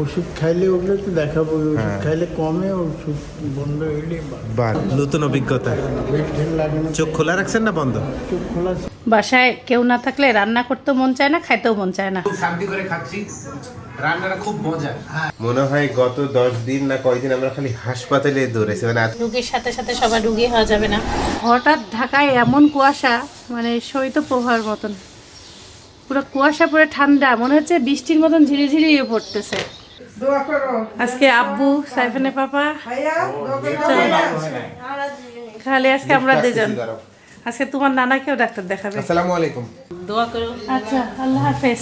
ওষুধ খাইলে ওগুলো তো দেখাবো ওষুধ হ্যাঁ। খাইলে কমে ওষুধ বন্ধ হইলে বা নতুন অভিজ্ঞতা। চোখ খোলা রাখছেন না বন্ধ? চোখ খোলা বাসায় কেউ না থাকলে রান্না করতেও মন চায় না খাইতেও মন চায় না। খুব শান্তি করে খাচ্ছি। রান্নাটা খুব মজা। মনে হয় গত দশ দিন না কয়দিন আমরা খালি হাসপাতালে দৌড়েছি মানে রুগীর সাথে সাথে সবার রুগী হওয়া যাবে না। হঠাৎ ঢাকায় এমন কুয়াশা মানে শৈত প্রভার মতন। পুরো কুয়াশা পুরো ঠান্ডা মনে হচ্ছে বৃষ্টির মতন ঝিরিঝিরি পড়তেছে। আজকে আব্বু সাইফানের পাপা। খালি আজকে আমরা দুজন। আজকে তোমার নানাকেও ডাক্তার দেখাবে। আসসালামু আলাইকুম। দোয়া করো। আচ্ছা আল্লাহ হাফেজ।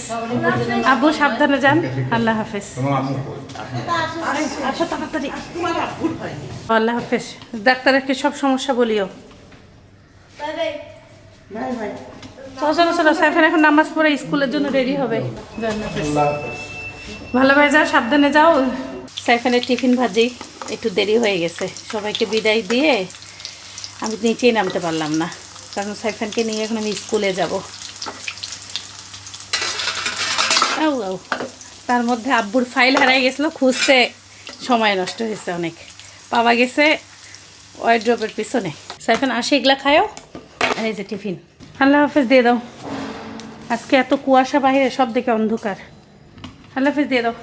আব্বু সাবধানে যান। আল্লাহ হাফেজ। আসো তাড়াতাড়ি। আল্লাহ হাফেজ। ডাক্তারকে সব সমস্যা বলিও। চলো চলো চলো সাইফান এখন নামাজ পড়ে স্কুলের জন্য রেডি হবে। হাফেজ। ভালোভাবে যাও, সাবধানে যাও। সাইফানের টিফিন ভাজি একটু দেরি হয়ে গেছে। সবাইকে বিদায় দিয়ে আমি নিচেই নামতে পারলাম না, কারণ সাইফানকে নিয়ে এখন আমি স্কুলে যাব। তার মধ্যে আব্বুর ফাইল হারাই গেছিল, খুঁজতে সময় নষ্ট হয়েছে অনেক। পাওয়া গেছে ওয়াইড্রপের পিছনে। সাইফান, আসে, এগুলা খায়ও আর এই যে টিফিন। আল্লাহ হাফেজ, দিয়ে দাও। আজকে এত কুয়াশা বাইরে সব দিকে অন্ধকার। আল্লাহ হাফেজ, দিয়ে দাও।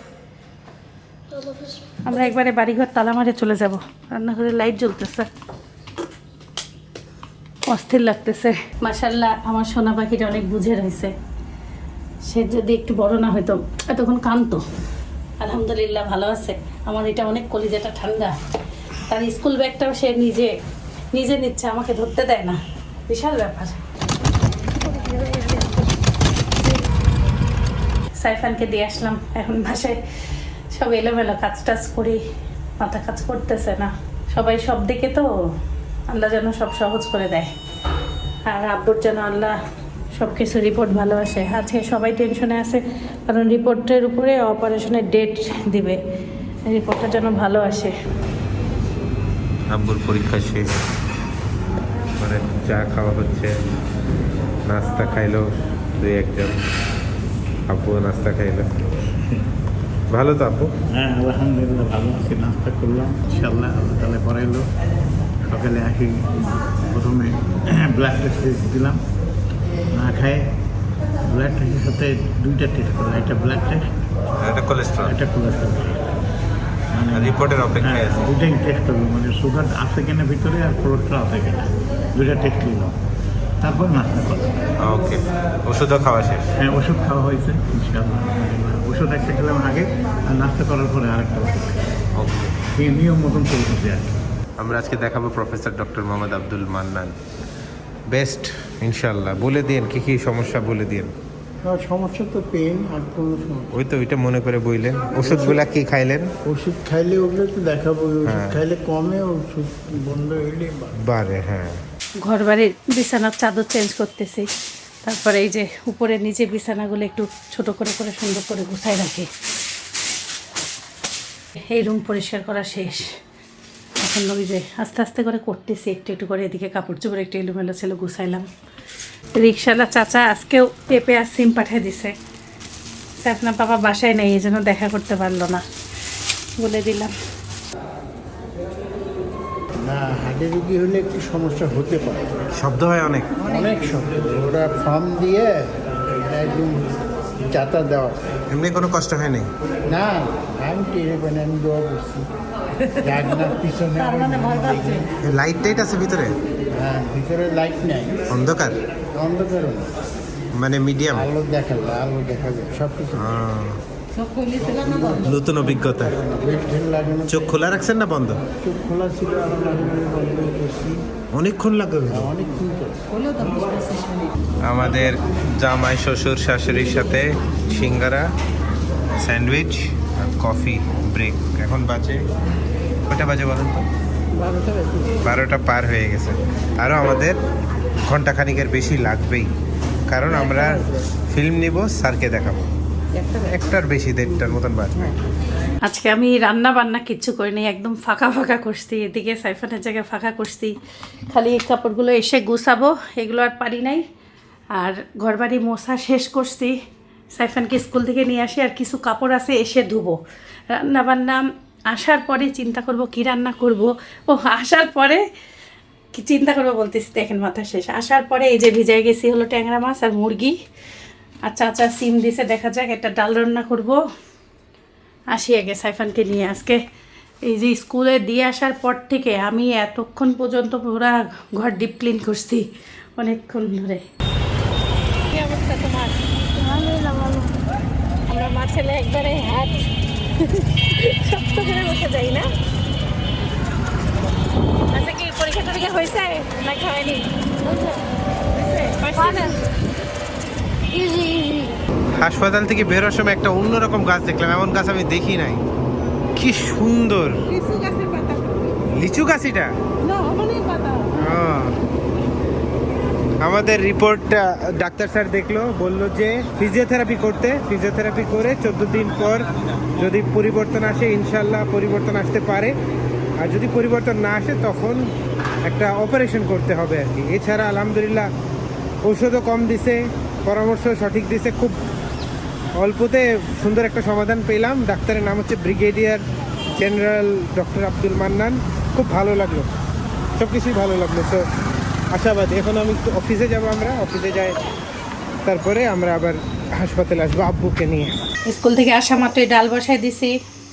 আমরা একবারে বাড়িঘর তালা মারে চলে যাব। রান্নাঘরে লাইট জ্বলতেছে। অস্থির লাগতেছে। মাসাল্লাহ আমার সোনা পাখিটা অনেক বুঝে রয়েছে। সে যদি একটু বড় না হইতো, এতক্ষণ কানতো। আলহামদুলিল্লাহ, ভালো আছে। আমার এটা অনেক কলিজাটা ঠান্ডা। তার স্কুল ব্যাগটাও সে নিজে নিজে নিচ্ছে, আমাকে ধরতে দেয় না। বিশাল ব্যাপার। সাইফানকে দিয়ে আসলাম। এখন বাসায় সব এলোমেলো কাজ টাজ করি, মাথা কাজ করতেছে না। সবাই সব দিকে তো আল্লাহ যেন সব সহজ করে দেয়। আর আব্বুর যেন আল্লাহ সব কিছু রিপোর্ট ভালো আসে আজকে সবাই টেনশনে আছে, কারণ রিপোর্টের উপরে অপারেশনের ডেট দিবে। রিপোর্টটা যেন ভালো আসে। আব্বুর পরীক্ষা শেষ। মানে চা খাওয়া হচ্ছে, নাস্তা খাইলো দুই একজন। আব্বু নাস্তা খাইলো। ভালো তো আব্বু হ্যাঁ আলহামদুলিল্লাহ ভালো আছি নাস্তা করলাম ইনশাল্লাহ আল্লাহ তালা করাইলো সকালে আসি প্রথমে ব্লাড টেস্ট দিলাম। না খায় ব্লাড টেস্টের সাথে দুইটা টেস্ট করলাম একটা ব্লাড টেস্ট এটা কোলেস্ট্রল একটা কোলেস্ট্রল মানে রিপোর্টের অপেক্ষায় আছে। দুইটাই টেস্ট করল মানে সুগার আছে কিনা ভিতরে আর কোলেস্ট্রল আছে কিনা দুইটা টেস্ট নিলাম তারপর নাস্তা করলাম ওকে ওষুধও খাওয়া শেষ? হ্যাঁ ওষুধ খাওয়া হয়েছে ইনশাআল্লাহ ওষুধ একটা খেলাম আগে আর নাস্তা করার পরে আরেকটা ওষুধ ওকে। এই নিয়ম মতন চলতেছে আর আমরা আজকে দেখাবো professor doctor Mohammad Abdul Mannan. Best ইনশাল্লাহ বলে দিন কি কি সমস্যা বলে দিন আর সমস্যা তো পেন আর কোনো ওই তো ওইটা মনে করে বইলেন। ওষুধগুলা কি খাইলেন? ওষুধ খাইলে ওগুলো তো দেখাবো ওষুধ হ্যাঁ। খাইলে কমে ওষুধ বন্ধ হইলে বা- বারে হ্যাঁ। ঘর বাড়ির বিছানার চাদর চেঞ্জ করতেছি। তারপরে এই যে উপরে নিচে বিছানাগুলো একটু ছোট করে করে সুন্দর করে গুছাই রাখি। এই রুম পরিষ্কার করা শেষ। এখন ওই যে আস্তে আস্তে করে করতেছি, একটু একটু করে এদিকে কাপড় চোপড় একটু এলোমেলো ছিল গুছাইলাম। রিক্সাওয়ালা চাচা আজকেও পেঁপে আর সিম পাঠিয়ে দিছে। আপনার বাবা বাসায় নেই, এই জন্য দেখা করতে পারল না। বলে দিলাম। না হার্টে রুগী হলে একটু সমস্যা হতে পারে। শব্দ হয় অনেক। অনেক শব্দ। ওরা ফর্ম দিয়ে এটা একদম চাতা দেওয়া। এমনি কোনো কষ্ট হয় নাই না আমি টেরে পেনে আমি দোয়া করছি। জাগনার পিছনে লাইট টাইট আছে ভিতরে? হ্যাঁ ভিতরে লাইট নাই। অন্ধকার? অন্ধকার মানে মিডিয়াম আলো দেখা যায় আলো দেখা যায় সব কিছু নতুন অভিজ্ঞতা। চোখ খোলা রাখছেন না বন্ধ? চোখ খোলা ছিল অনেকক্ষণ লাগবে আমাদের জামাই শ্বশুর শাশুড়ির সাথে সিঙ্গারা স্যান্ডউইচ আর কফি ব্রেক। এখন বাজে কটা বাজে বলেন তো? বারোটা বারোটা পার হয়ে গেছে। আরও আমাদের ঘণ্টা খানিকের বেশি লাগবেই। কারণ আমরা ফিল্ম নিব স্যারকে দেখাবো। একটার বেশি। দেড়টার মতন বাজবে আজকে আমি রান্না বান্না কিচ্ছু করিনি একদম ফাঁকা ফাঁকা করছি। এদিকে সাইফানের জায়গায় ফাঁকা করছি। খালি এই কাপড়গুলো এসে গুছাবো এগুলো আর পারি নাই। আর ঘরবাড়ি মশা শেষ করছি। সাইফানকে স্কুল থেকে নিয়ে আসি আর কিছু কাপড় আছে এসে ধুবো। রান্না বান্না আসার পরে চিন্তা করব কি রান্না করব? ও আসার পরে কি চিন্তা করব বলতেছি দেখেন মাথা শেষ। আসার পরে এই যে ভিজায় গেছি হলো ট্যাংরা মাছ আর মুরগি। আচ্ছা আচ্ছা সিম দিছে দেখা যাক একটা ডাল রান্না করব। আসি আগে সাইফানকে নিয়ে আজকে। এই যে স্কুলে দিয়ে আসার পর থেকে আমি এতক্ষণ পর্যন্ত পুরা ঘর ডিপ ক্লিন করছি অনেকক্ষণ ধরে। অবস্থা তোমার? আমরা মা ছেলে একবারে হাত শক্ত করে বসে যাই না? আচ্ছা কি পরীক্ষা টরীক্ষা হয়েছে। না ইজি হাসপাতাল থেকে বেরোর সময় একটা অন্যরকম গাছ দেখলাম এমন গাছ আমি দেখি নাই। কি সুন্দর। লিচু গাছ এটা? আমাদের রিপোর্টটা ডাক্তার স্যার দেখল বলল যে ফিজিওথেরাপি করতে ফিজিওথেরাপি করে চোদ্দ দিন পর যদি পরিবর্তন আসে ইনশাল্লাহ পরিবর্তন আসতে পারে। আর যদি পরিবর্তন না আসে তখন একটা অপারেশন করতে হবে আর কি। এছাড়া আলহামদুলিল্লাহ ঔষধও কম দিছে পরামর্শ সঠিক দিছে খুব অল্পতে সুন্দর একটা সমাধান পেলাম। ডাক্তারের নাম হচ্ছে brigadier general doctor Abdul Mannan. খুব ভালো লাগল। সব কিছুই ভালো লাগল তো আশাবাদ। এখন আমি একটু অফিসে যাব আমরা। অফিসে যাই, তারপরে আমরা আবার হাসপাতালে আসব আব্বুকে নিয়ে। স্কুল থেকে আসা মাত্রই ডাল বসাই দিছি।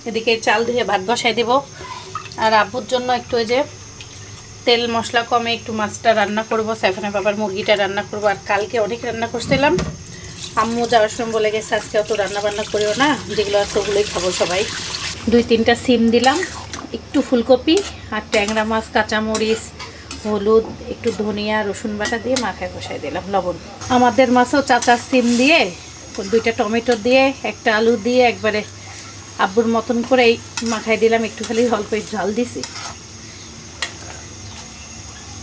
এদিকে চাল ধুয়ে ভাত বসাই দেব। আর আব্বুর জন্য একটু ওই যে তেল মশলা কমে একটু মাছটা রান্না করব। সাইফানের বাবার মুরগিটা রান্না করব। আর কালকে অনেক রান্না করছিলাম। আম্মু যাওয়ার সময় বলে গেছে, আজকে অত রান্না বান্না করিও না, যেগুলো আছে ওগুলোই খাব সবাই। দুই তিনটা সিম দিলাম, একটু ফুলকপি আর ট্যাংরা মাছ, কাঁচামরিচ, হলুদ, একটু ধনিয়া, রসুন বাটা দিয়ে মাখায় বসাই দিলাম, লবণ। আমাদের মাছও চাচা সিম দিয়ে, দুইটা টমেটো দিয়ে, একটা আলু দিয়ে একবারে আব্বুর মতন করে এই মাখাই দিলাম একটু খালি অল্প ঝাল দিছি।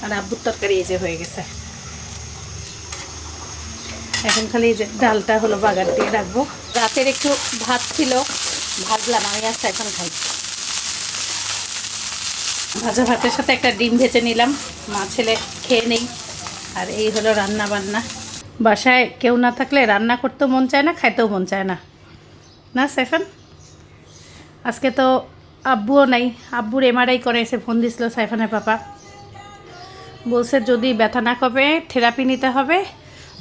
আর আব্বুর তরকারি এই যে হয়ে গেছে। এখন খালি যে ডালটা হলো বাগার দিয়ে রাখব। রাতের একটু ভাত ছিল, ভাজলাম, আমি আজকে এখন খাই। ভাজা ভাতের সাথে একটা ডিম ভেজে নিলাম, মা ছেলে খেয়ে নেই, আর এই হলো রান্না বান্না। বাসায় কেউ না থাকলে রান্না করতেও মন চায় না, খাইতেও মন চায় না। না, সাইফান? আজকে তো আব্বুও নাই, আব্বুর এমআরআই করে এসে ফোন দিছিল সাইফানের পাপা। বলছে যদি ব্যথা না কমে, থেরাপি নিতে হবে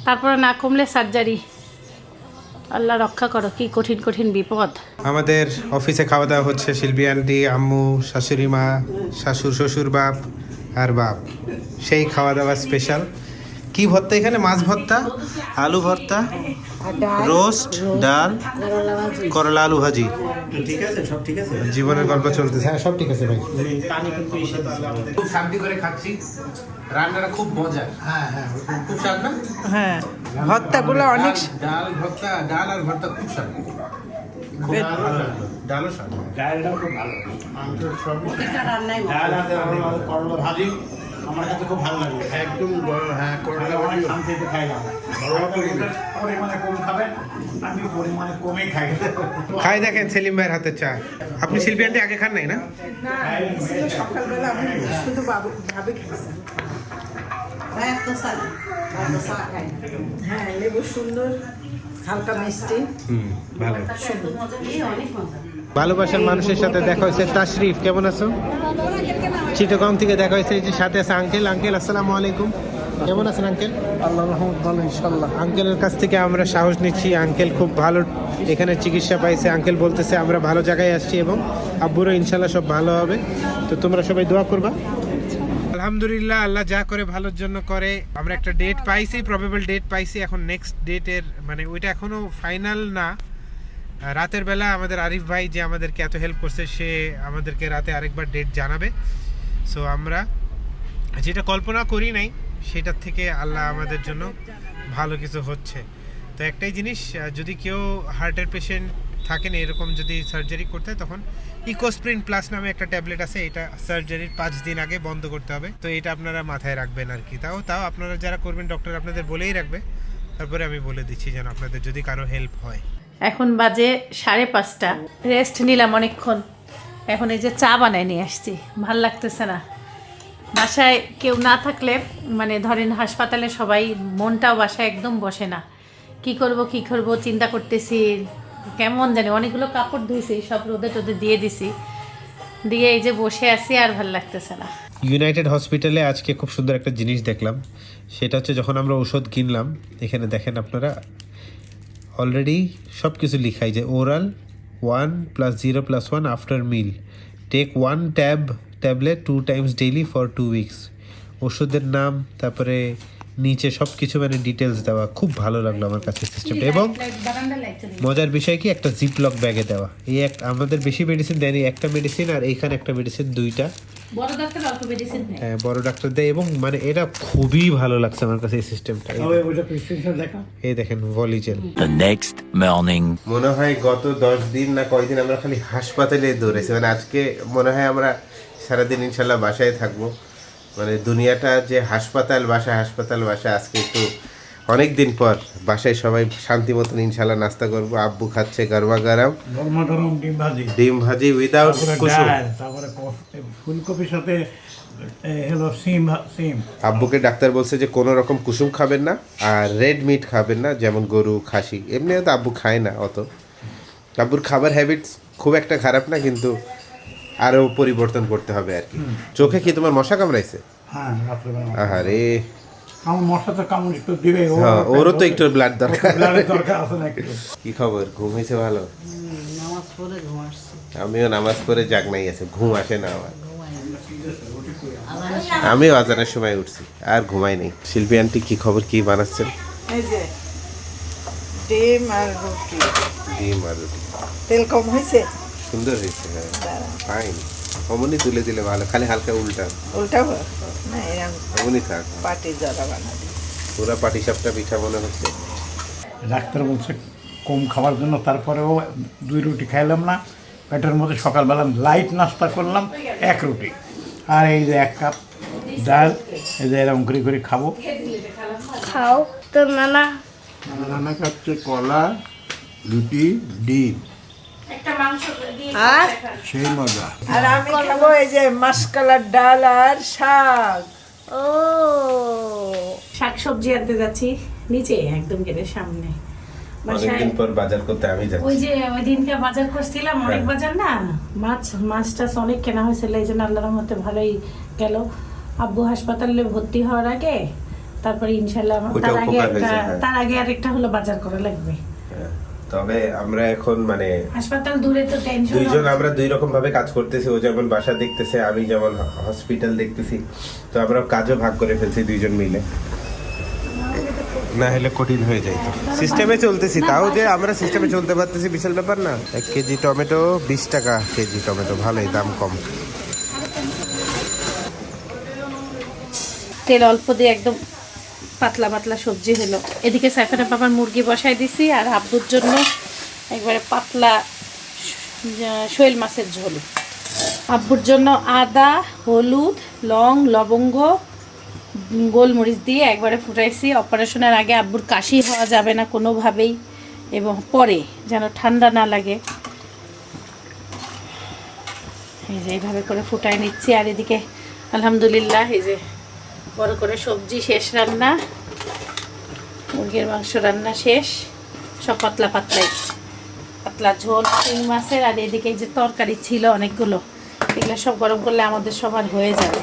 তারপরে না কমলে সার্জারি আল্লাহ রক্ষা করো, কি কঠিন কঠিন বিপদ। আমাদের অফিসে খাওয়া দাওয়া হচ্ছে শিল্পী আন্টি আম্মু, শাশুড়ি মা, শাশুড়, শ্বশুর, বাপ, আর বাপ। সেই খাওয়া দাওয়া স্পেশাল কি ভর্তা এখানে? মাছ ভর্তা আলু ভর্তা রোস্ট ডাল করলা আলু ভাজি। ঠিক আছে সব ঠিক আছে? জীবনের গল্প চলতেছে। হ্যাঁ সব ঠিক আছে ভাই। ইসে খুব শান্তি করে খাচ্ছি। রান্নাটা খুব মজা হ্যাঁ হ্যাঁ খুব স্বাদ না? হ্যাঁ ভর্তাগুলো অনেক ডাল- ডাল ভর্তা ডাল আর ভর্তা খুব স্বাদ। ডালও ডালটাও খুব ভালো। মাংস সব ডাল আছে আমার করলা ভাজি। আমার কাছে খুব ভালো লাগে। একদম হ্যাঁ করলা ভাজি শান্তিতে খাইলাম পরিমাণে। কম খাবেন আমি পরিমাণে কমই খাই। খাই দেখেন সেলিম ভাইয়ের হাতে চা। আপনি শিল্পী আন্টি আগে খান নাই না? সকালবেলা আমি শুধু বাবু ভাবে খাইছি। হ্যাঁ লেবু সুন্দর হালকা মিষ্টি। হুম ভালো। ভালোবাসার মানুষের সাথে দেখা হয়েছে। তাশরিফ কেমন আছো? চিটগাং থেকে দেখা হয়েছে। এই যে সাথে আছে আঙ্কেল। আঙ্কেল আসসালামু আলাইকুম। কেমন আছেন আঙ্কেল? আল্লাহ রহমত ভালো ইনশাল্লাহ আঙ্কেলের কাছ থেকে আমরা সাহস নিচ্ছি। আঙ্কেল খুব ভালো এখানে চিকিৎসা পাইছে। আঙ্কেল বলতেছে আমরা ভালো জায়গায় আসছি এবং আব্বুরও ইনশাল্লাহ সব ভালো হবে। তো তোমরা সবাই দোয়া করবা। আলহামদুলিল্লাহ আল্লাহ যা করে ভালোর জন্য করে। আমরা একটা ডেট পাইছি প্রবেবল ডেট পাইছি। এখন নেক্সট ডেটের মানে ওইটা এখনও ফাইনাল না। রাতের বেলা আমাদের আরিফ ভাই যে আমাদেরকে এত হেল্প করছে, সে আমাদেরকে রাতে আরেকবার ডেট জানাবে। সো আমরা যেটা কল্পনা করি নাই, সেটার থেকে আল্লাহ আমাদের জন্য ভালো কিছু হচ্ছে। তো একটাই জিনিস যদি কেউ হার্টের পেশেন্ট থাকেন এরকম যদি সার্জারি করতে তখন ইকোস্প্রিন প্লাস নামে একটা ট্যাবলেট আছে, এটা সার্জারির পাঁচ দিন আগে বন্ধ করতে হবে। তো এটা আপনারা মাথায় রাখবেন আর কি। তাও তাও আপনারা যারা করবেন ডক্টর আপনাদের বলেই রাখবে। তারপরে আমি বলে দিচ্ছি যেন আপনাদের যদি কারও হেল্প হয়। এখন বাজে সাড়ে পাঁচটা। রেস্ট নিলাম অনেকক্ষণ। এখন এই যে চা বানায় নিয়ে আসছি। ভালো লাগতেছে না। বাসায় কেউ না থাকলে মানে ধরেন হাসপাতালে সবাই মনটাও বাসায় একদম বসে না। কি করব কি করব, চিন্তা করতেছি। কেমন জানি অনেকগুলো কাপড় ধুইছি, সব রোদে টোদে দিয়ে দিছি। দিয়ে এই যে বসে আছি আর ভালো লাগতেছে না। ইউনাইটেড হসপিটালে আজকে খুব সুন্দর একটা জিনিস দেখলাম। সেটা হচ্ছে যখন আমরা ওষুধ কিনলাম, এখানে দেখেন আপনারা অলরেডি সব কিছু লিখাই যে oral one plus zero plus one after meal take one tab tablet two times daily for two weeks ওষুধের নাম, তারপরে নিচে সব কিছু মানে ডিটেলস দেওয়া। খুব ভালো লাগল আমার কাছে সিস্টেমটা এবং মজার বিষয় কি একটা জিপ লক ব্যাগে দেওয়া। এই এক আমাদের বেশি মেডিসিন দেয়নি একটা মেডিসিন আর এইখানে একটা মেডিসিন দুইটা। বড় ডাক্তার অল্প মেডিসিন নেয় হ্যাঁ বড় ডাক্তার দেয় এবং মানে এটা খুবই ভালো লাগছে আমার কাছে এই সিস্টেমটা এই দেখেন। ভলিজেল next morning. মনে হয় গত দশ দিন না কয়দিন আমরা খালি হাসপাতালে দৌড়েছি মানে আজকে মনে হয় আমরা সারাদিন ইনশাল্লাহ বাসায় থাকব। মানে দুনিয়াটা যে হাসপাতাল বাসা হাসপাতাল বাসা আজকে একটু অনেক দিন পর বাসায় সবাই শান্তি মতন ইনশাল্লাহ নাস্তা করব। আব্বু খাচ্ছে গরমা গরম। ডিম ভাজি। ডিম ভাজি উইদাউট তারপরে কুসুম। তারপরে ফুলকপির সাথে হলো সিম সিম। আব্বুকে ডাক্তার বলছে যে কোনো রকম কুসুম খাবেন না আর রেড মিট খাবেন না যেমন গরু খাসি। এমনি তো আব্বু খায় না অত। আব্বুর খাবার হ্যাবিটস খুব একটা খারাপ না কিন্তু আরও পরিবর্তন করতে হবে আর কি। চোখে কি তোমার মশা কামড়াইছে? হ্যাঁ আহারে। কামড় মশলা তো কামড় একটু দিবে হ্যাঁ, ওরও তো একটু ব্লাড দরকার। দরকার আছে না কি খবর? ঘুম হয়েছে ভালো? নামাজ পড়ে ঘুমাচ্ছি আমিও নামাজ পড়ে জাগ নাই আছে ঘুম আসে না আমার। আমিও আজানের সময় উঠছি আর ঘুমাই নেই। শিল্পী আন্টি কি খবর কি বানাচ্ছেন? এই যে ডিম আর রুটি। ডিম আর রুটি। তেল কম হয়েছে? সুন্দর হয়েছে হ্যাঁ। ফাইন অমনি তুলে দিলে ভালো খালি হালকা উল্টা। উল্টা হলো। না এরকম অমনি থাক। পাটি জলা বানাবি পুরা পাটি সাপটা পিঠা মনে হচ্ছে। ডাক্তার বলছে কম খাওয়ার জন্য তারপরেও দুই রুটি খাইলাম না। পেটের মধ্যে সকালবেলা লাইট নাস্তা করলাম এক রুটি। আর এই যে এক কাপ ডাল এই যে এরকম করে করে খাব। খাও। তো নানা? নানা খাচ্ছে কলা রুটি ডিম। আর? সেই মজা। আর আমি খাব এই যে মাসকালার ডাল আর শাক। ও। শাক সবজি আনতে যাচ্ছি নিচে একদম গেটের সামনে। অনেকদিন পর বাজার করতে আমি যাচ্ছি। ওই যে ওই দিনকে বাজার করছিলাম অনেক হ্যাঁ। বাজার না? মাছ মাছ টাছ অনেক কেনা হয়েছিল এই জন্য আল্লাহর মতে ভালোই গেল। আব্বু হাসপাতালে ভর্তি হওয়ার আগে তারপরে ইনশাল্লাহ তার আগে একটা হ্যাঁ। তার আগে আরেকটা হলো বাজার করা লাগবে। তবে আমরা এখন মানে হাসপাতাল দূরে তো টেনশন দুইজন আমরা দুই রকম ভাবে কাজ করতেছি। ও যেমন বাসা দেখতেছে আমি যেমন হসপিটাল দেখতেছি। তো আমরা কাজও ভাগ করে ফেলছি দুইজন মিলে। না হলে কঠিন হয়ে যায় তো। সিস্টেমে চলতেছি তাও যে আমরা সিস্টেমে চলতে পারতেছি বিশাল ব্যাপার না। এক কেজি টমেটো বিশ টাকা কেজি টমেটো ভালোই দাম কম। তেল অল্প দিয়ে একদম পাতলা পাতলা সবজি হলো। এদিকে সাইফানের বাবার মুরগি বসাই দিছি আর আব্বুর জন্য একবারে পাতলা শৈল মাছের ঝোল। আব্বুর জন্য আদা, হলুদ, লং, লবঙ্গ, গোলমরিচ দিয়ে একবারে ফুটাইছি। অপারেশনের আগে আব্বুর কাশি হওয়া যাবে না কোনোভাবেই এবং পরে যেন ঠান্ডা না লাগে। এই যে এইভাবে করে ফুটাই নিচ্ছি। আর এদিকে আলহামদুলিল্লাহ, এই যে বড় করে সবজি শেষ রান্না। মুরগির মাংস রান্না শেষ। সব পাতলা পাতলাই। পাতলা ঝোল, শিং মাছের, আর এদিকে যে তরকারি ছিল অনেকগুলো। এগুলো সব গরম করলে আমাদের সবার হয়ে যাবে।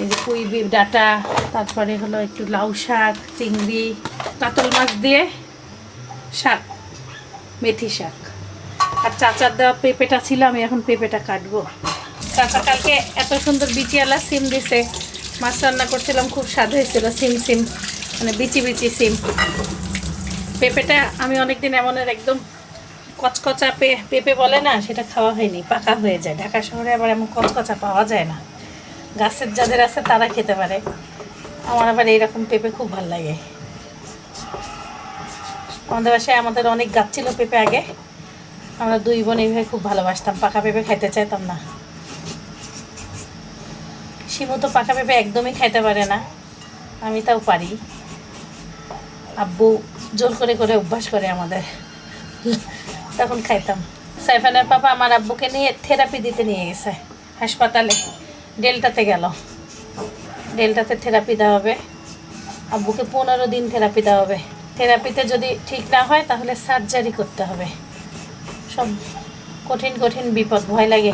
এই যে পুঁই বি ডাটা, তারপরে হলো একটু লাউ শাক, চিংড়ি, কাতল মাছ দিয়ে শাক, মেথি শাক। আর চাচার দেওয়া পেঁপেটা ছিল, আমি এখন পেঁপেটা কাটবো। চাচা কালকে এত সুন্দর বিচিয়ালা সিম দিছে। মাছ রান্না করছিলাম, খুব স্বাদ হয়েছিল, সিম সিম মানে বিচি বিচি সিম। পেঁপেটা আমি অনেকদিন এমনের একদম কচকচা পে, পেঁপে বলে না, সেটা খাওয়া হয়নি, পাকা হয়ে যায়। ঢাকা শহরে আবার এমন কচকচা পাওয়া যায় না। গাছের যাদের আছে তারা খেতে পারে। আমার আবার এইরকম পেঁপে খুব ভালো লাগে। আমাদের বাসায়, আমাদের অনেক গাছ ছিল পেঁপে আগে। আমরা দুই বোন এইভাবে খুব ভালোবাসতাম, পাকা পেঁপে খেতে চাইতাম না। শিমু তো পাকা পেঁপে একদমই খাইতে পারে না। আমি তাও পারি। আব্বু জোর করে করে অভ্যাস করে আমাদের। তখন খাইতাম। সাইফানের পাপা আমার আব্বুকে নিয়ে থেরাপি দিতে নিয়ে গেছে। হাসপাতালে। ডেল্টাতে গেল। ডেল্টাতে থেরাপি দেওয়া হবে। আব্বুকে পনেরো দিন থেরাপি দেওয়া হবে। থেরাপিতে যদি ঠিক না হয়, তাহলে সার্জারি করতে হবে। সব কঠিন কঠিন বিপদ, ভয় লাগে।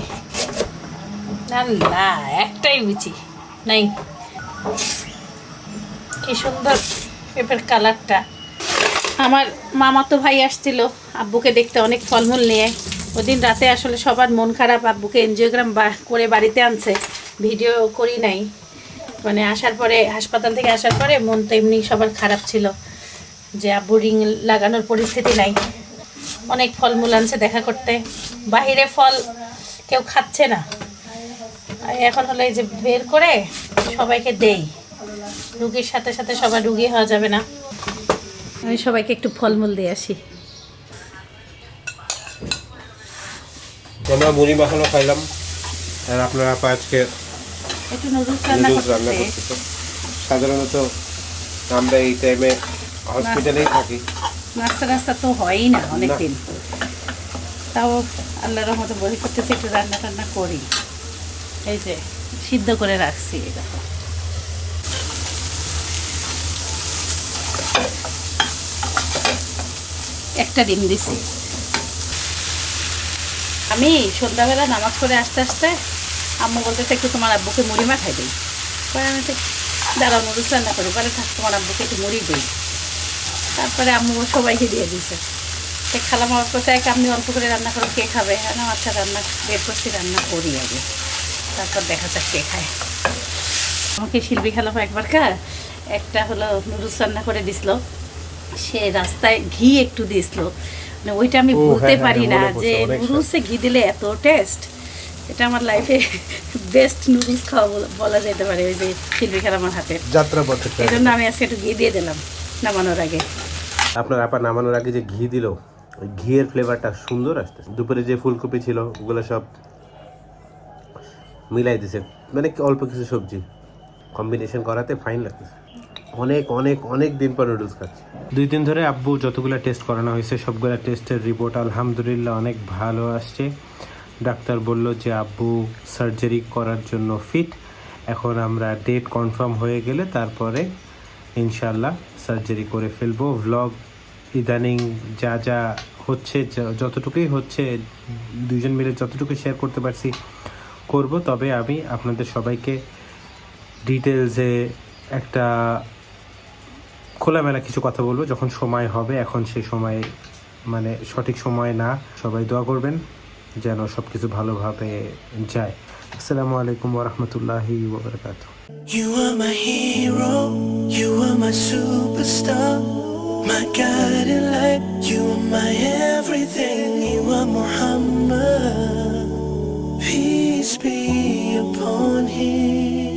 না, একটাই বিচি নাই। কি সুন্দর পেঁপের কালারটা। আমার মামাতো ভাই আসছিল, আব্বুকে দেখতে অনেক ফলমূল নিয়ে ওদিন রাতে আসলে সবার মন খারাপ, আব্বুকে এনজিওগ্রাম করে বাড়িতে আনছে। ভিডিও করি নাই। মানে আসার পরে, হাসপাতাল থেকে আসার পরে মন তো এমনি সবার খারাপ ছিল যে আব্বু রিং লাগানোর পরিস্থিতি নাই। অনেক ফলমূল আনছে দেখা করতে। বাহিরে ফল কেউ খাচ্ছে না। এখন হলো এই যে বের করে সবাইকে দেই। রুগীর সাথে সাথে সবার রুগী হওয়া যাবে না। আমি সবাইকে একটু ফলমূল দিয়ে আসি। আমরা মুড়ি মাখানো খাইলাম। আর আপনারা আপা আজকে একটু নুডলস রান্না করতেছে। সাধারণত আমরা এই টাইমে হসপিটালেই থাকি। নাস্তা নাস্তা তো হয়ই না অনেকদিন। তাও আল্লাহর রহমতে বলি করতেছি একটু রান্না টান্না করি। এই যে, সিদ্ধ করে রাখছি দেখো। একটা ডিম দিছি। আমি সন্ধ্যাবেলা নামাজ পড়ে আসতে আসতে আম্মু বলতেছে, একটু তোমার আব্বুকে মুড়ি মাখাই দিই। পরে আমি দাঁড়াও, নুডলস রান্না করি। পরে থাক, তোমার আব্বুকে একটু মুড়ি দিই। তারপরে আম্মু সবাইকে দিয়ে দিছে। সে খালাম আমার কাছে আপনি অল্প করে রান্না করো, কে খাবে? হ্যাঁ আচ্ছা রান্না, বের করছি, রান্না করি আগে। তারপর দেখা যাক কে খায়। আমাকে শিল্পী খালাম একবার কা একটা হলো নুডলস রান্না করে দিছিল। সে রাস্তায় ঘি একটু দিছিল। মানে ওইটা আমি ভুলতে হ্যাঁ, হ্যাঁ, পারি না যে নুডলসে ঘি দিলে এত টেস্ট এটা আমার লাইফে বেস্ট নুডলস খাওয়া বলা- যেতে পারে ওই যে শিল্পী খালামার হাতে। যাত্রা পথে এই জন্য আমি আজকে একটু ঘি দিয়ে দিলাম নামানোর আগে। আপনার আপা নামানোর আগে যে ঘি দিল ওই ঘিয়ের ফ্লেভারটা সুন্দর আসছে দুপুরে যে ফুলকপি ছিল ওগুলো সব মিলাই দিছে মানে অল্প কিছু সবজি। কম্বিনেশন করাতে ফাইন লাগতেছে। অনেক অনেক অনেক দিন পর নুডলস খাচ্ছি। দুই দিন ধরে আব্বু যতগুলো টেস্ট করানো হয়েছে, সবগুলো টেস্টের রিপোর্ট আলহামদুলিল্লাহ অনেক ভালো আসছে। ডাক্তার বলল যে আব্বু সার্জারি করার জন্য ফিট এখন আমরা ডেট কনফার্ম হয়ে গেলে তারপরে ইনশাল্লাহ সার্জারি করে ফেলব। ভ্লগ ইদানিং যা যা হচ্ছে, যতটুকুই হচ্ছে দুজন মিলে যতটুকু শেয়ার করতে পারছি করব, তবে আমি আপনাদের সবাইকে ডিটেলসে একটা খোলামেলা কিছু কথা বলব। যখন সময় হবে, এখন সেই সময় মানে সঠিক সময় না, সবাই দোয়া করবেন যেন সব কিছু ভালোভাবে যায়। আসসালামু আলাইকুম ওরহমতুল্লাহি. peace be upon him.